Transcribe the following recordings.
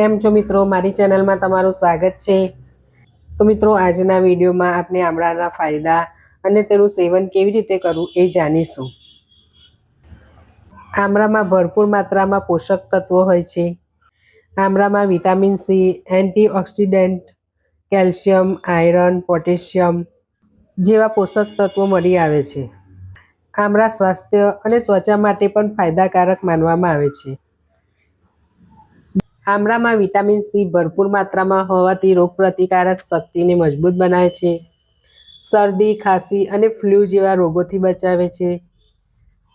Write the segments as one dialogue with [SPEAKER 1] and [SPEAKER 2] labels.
[SPEAKER 1] કેમ છો મિત્રો? મારી ચેનલમાં તમારું સ્વાગત છે. તો મિત્રો, આજના વિડીયોમાં આપણે આમળાના ફાયદા અને તેનું સેવન કેવી રીતે કરવું એ જાણીશું. આમળામાં ભરપૂર માત્રામાં પોષક તત્વો હોય છે. આમળામાં vitamin C, antioxidant, calcium, iron, potassium જેવા પોષક તત્વો મળી આવે છે. આમળા સ્વાસ્થ્ય અને ત્વચા માટે પણ ફાયદાકારક માનવામાં આવે છે. આમળામાં વિટામિન સી ભરપૂર માત્રામાં હોવાથી રોગપ્રતિકારક શક્તિને મજબૂત બનાવે છે. શરદી, ખાંસી અને ફ્લૂ જેવા રોગોથી બચાવે છે.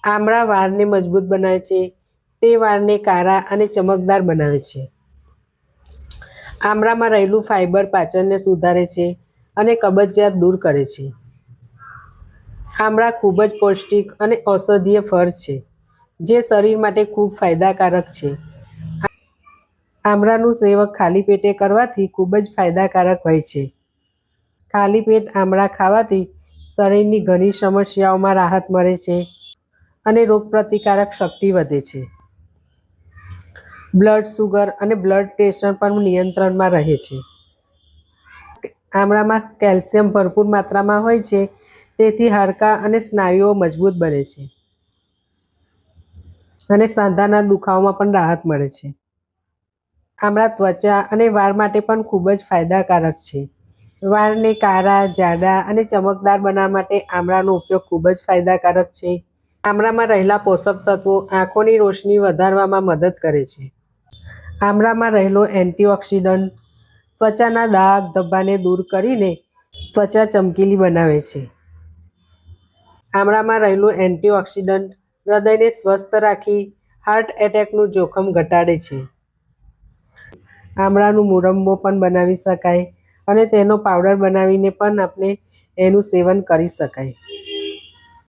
[SPEAKER 1] આમળા વાળને મજબૂત બનાવે છે. તે વાળને કાળા અને ચમકદાર બનાવે છે. આમળામાં રહેલું ફાઇબર પાચનને સુધારે છે અને કબજિયાત દૂર કરે છે. આમળા ખૂબ જ પૌષ્ટિક અને ઔષધીય ફળ છે, જે શરીર માટે ખૂબ ફાયદાકારક છે. આમળાનું સેવક ખાલી પેટે કરવાથી ખૂબ જ ફાયદાકારક હોય છે. ખાલી પેટ આમળા ખાવાથી શરીરની ઘણી સમસ્યાઓમાં રાહત મળે છે અને રોગપ્રતિકારક શક્તિ વધે છે. બ્લડ સુગર અને બ્લડ પ્રેશર પણ નિયંત્રણમાં રહે છે. આમળામાં કેલ્શિયમ ભરપૂર માત્રામાં હોય છે, તેથી હાડકાં અને સ્નાયુઓ મજબૂત બને છે અને સાંધાના દુખાવામાં પણ રાહત મળે છે. આમળા ત્વચા અને વાળ માટે પણ ખૂબ જ ફાયદાકારક છે. વાળને કાળા, જાડા અને ચમકદાર બનાવવા માટે આમળાનો ઉપયોગ ખૂબ જ ફાયદાકારક છે. આમળામાં રહેલા પોષક તત્વો આંખોની રોશની વધારવામાં મદદ કરે છે. આમળામાં રહેલો એન્ટીઓક્સિડન્ટ ત્વચાના દાગ ધબ્બાને દૂર કરીને ત્વચા ચમકીલી બનાવે છે. આમળામાં રહેલું એન્ટીઓક્સિડન્ટ હૃદયને સ્વસ્થ રાખી હાર્ટ એટેકનું જોખમ ઘટાડે છે. આમળાનું મુરબ્બો પણ બનાવી શકાય અને તેનો પાવડર બનાવીને પણ આપણે એનું સેવન કરી શકાય.